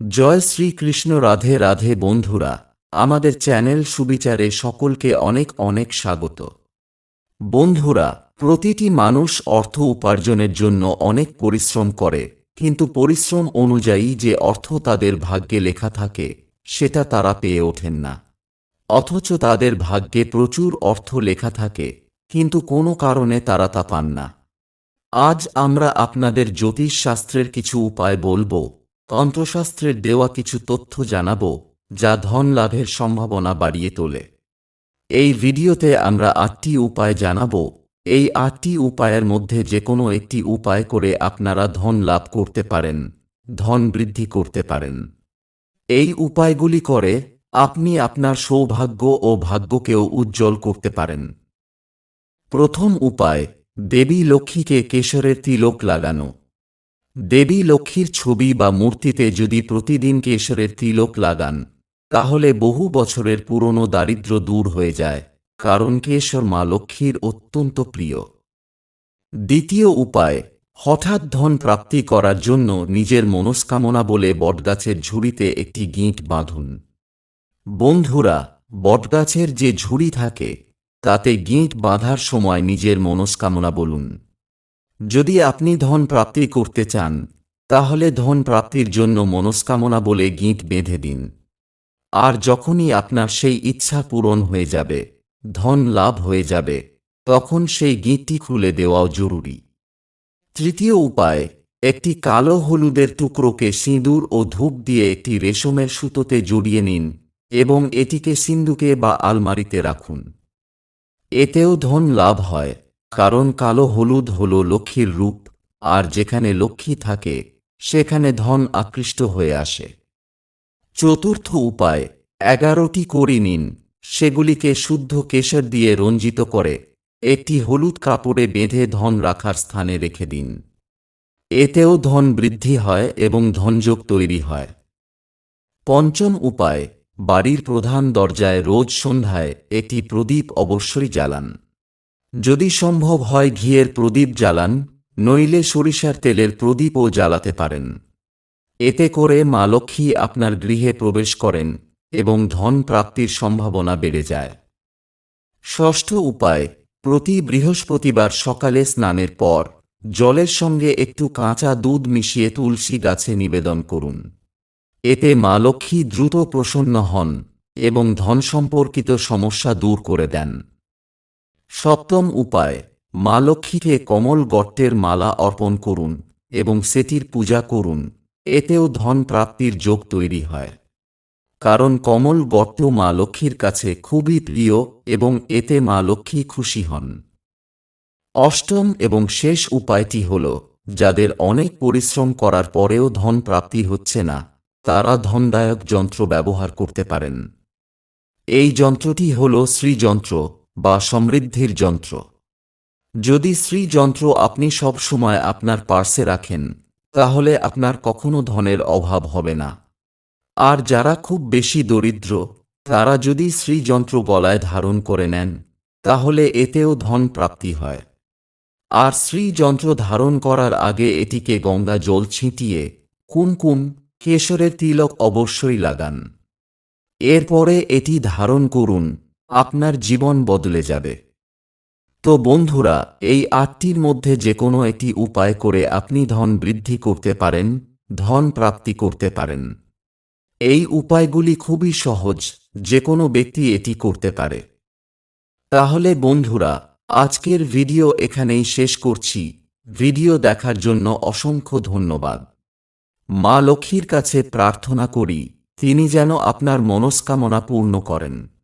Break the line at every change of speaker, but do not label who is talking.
জয় শ্রীকৃষ্ণ, রাধে রাধে বন্ধুরা, আমাদের চ্যানেল সুবিচারে সকলকে অনেক অনেক স্বাগত। বন্ধুরা, প্রতিটি মানুষ অর্থ উপার্জনের জন্য অনেক পরিশ্রম করে, কিন্তু পরিশ্রম অনুযায়ী যে অর্থ তাদের ভাগ্যে লেখা থাকে, সেটা তারা পেয়ে ওঠেন না। অথচ তাদের ভাগ্যে প্রচুর অর্থ লেখা থাকে, কিন্তু কোনো কারণে তারা তা পান না। আজ আমরা আপনাদের জ্যোতিষশাস্ত্রের কিছু উপায় বলব তন্ত্রশাস্ত্রের দেওয়া কিছু তথ্য জানাব, যা ধন লাভের সম্ভাবনা বাড়িয়ে তোলে। এই ভিডিওতে আমরা আটটি উপায় জানাব। এই আটটি উপায়ের মধ্যে যে কোনো একটি উপায় করে আপনারা ধন লাভ করতে পারেন, ধন বৃদ্ধি করতে পারেন। এই উপায়গুলি করে আপনি আপনার সৌভাগ্য ও ভাগ্যকেও উজ্জ্বল করতে পারেন। প্রথম উপায়, দেবী লক্ষ্মীকে কেশরের তিলক লাগানো। দেবী লক্ষ্মীর ছবি বা মূর্তিতে যদি প্রতিদিন কেশরের তিলক লাগান, তাহলে বহু বছরের পুরনো দারিদ্র্য দূর হয়ে যায়, কারণ কেশর মা লক্ষ্মীর অত্যন্ত প্রিয়। দ্বিতীয় উপায়, হঠাৎ ধন প্রাপ্তি করার জন্য নিজের মনস্কামনা বলে বটগাছের ঝুড়িতে একটি গিঁট বাঁধুন। বন্ধুরা, বটগাছের যে ঝুড়ি থাকে, তাতে গিঁট বাঁধার সময় নিজের মনস্কামনা বলুন। যদি আপনি ধন প্রাপ্তি করতে চান, তাহলে ধন প্রাপ্তির জন্য মনস্কামনা বলে গিঁট বেঁধে দিন। আর যখনই আপনার সেই ইচ্ছা পূরণ হয়ে যাবে, ধন লাভ হয়ে যাবে, তখন সেই গিঁটটি খুলে দেওয়াও জরুরি। তৃতীয় উপায়, একটি কালো হলুদের টুকরোকে সিঁদুর ও ধূপ দিয়ে একটি রেশমের সুতোতে জড়িয়ে নিন এবং এটিকে সিন্দুকে বা আলমারিতে রাখুন। এতেও ধন লাভ হয়। কারণ কালো হলুদ হল লক্ষ্মীর রূপ, আর যেখানে লক্ষ্মী থাকে, সেখানে ধন আকৃষ্ট হয়ে আসে। চতুর্থ উপায়, এগারোটি করি নিন, সেগুলিকে শুদ্ধ কেশর দিয়ে রঞ্জিত করে, একটি হলুদ কাপড়ে বেঁধে ধন রাখার স্থানে রেখে দিন। এতেও ধন বৃদ্ধি হয় এবং ধনযোগ তৈরি হয়। পঞ্চম উপায়, বাড়ির প্রধান দরজায় রোজ সন্ধ্যায় একটি প্রদীপ অবশ্যই জ্বালান। যদি সম্ভব হয় ঘিয়ের প্রদীপ জ্বালান, নইলে সরিষার তেলের প্রদীপও জ্বালাতে পারেন। এতে করে মা লক্ষ্মী আপনার গৃহে প্রবেশ করেন এবং ধন প্রাপ্তির সম্ভাবনা বেড়ে যায়। ষষ্ঠ উপায়, প্রতি বৃহস্পতিবার সকালে স্নানের পর জলের সঙ্গে একটু কাঁচা দুধ মিশিয়ে তুলসী গাছে নিবেদন করুন। এতে মা লক্ষ্মী দ্রুত প্রসন্ন হন এবং ধন সম্পর্কিত সমস্যা দূর করে দেন। সপ্তম উপায়, মা লক্ষ্মীকে কমল গর্তের মালা অর্পণ করুন এবং সেটির পূজা করুন, এতেও ধন প্রাপ্তির যোগ তৈরি হয়। কারণ কমল গর্ত মা লক্ষ্মীর কাছে খুবই প্রিয় এবং এতে মা লক্ষ্মী খুশি হন। অষ্টম এবং শেষ উপায়টি হল, যাদের অনেক পরিশ্রম করার পরেও ধন প্রাপ্তি হচ্ছে না, তারা ধনদায়ক যন্ত্র ব্যবহার করতে পারেন। এই যন্ত্রটি হল শ্রীযন্ত্র বা সমৃদ্ধির যন্ত্র। যদি শ্রীযন্ত্র আপনি সব সময় আপনার পার্সে রাখেন, তাহলে আপনার কখনো ধনের অভাব হবে না। আর যারা খুব বেশি দরিদ্র, তারা যদি শ্রীযন্ত্র গলায় ধারণ করে নেন, তাহলে এতেও ধন প্রাপ্তি হয়। আর শ্রীযন্ত্র ধারণ করার আগে এটিকে গঙ্গা জল ছিটিয়ে কুমকুম কেশরের তিলক অবশ্যই লাগান। এরপরে এটি ধারণ করুন আপনার জীবন বদলে যাবে। তো বন্ধুরা, এই আটটির মধ্যে যে কোনো একটি উপায় করে আপনি ধন বৃদ্ধি করতে পারেন, ধন প্রাপ্তি করতে পারেন। এই উপায়গুলি খুবই সহজ যে কোনো ব্যক্তি এটি করতে পারে। তাহলে বন্ধুরা, আজকের ভিডিও এখানেই শেষ করছি। ভিডিও দেখার জন্য অসংখ্য ধন্যবাদ। মা লক্ষ্মীর কাছে প্রার্থনা করি, তিনি যেন আপনার মনস্কামনা পূর্ণ করেন।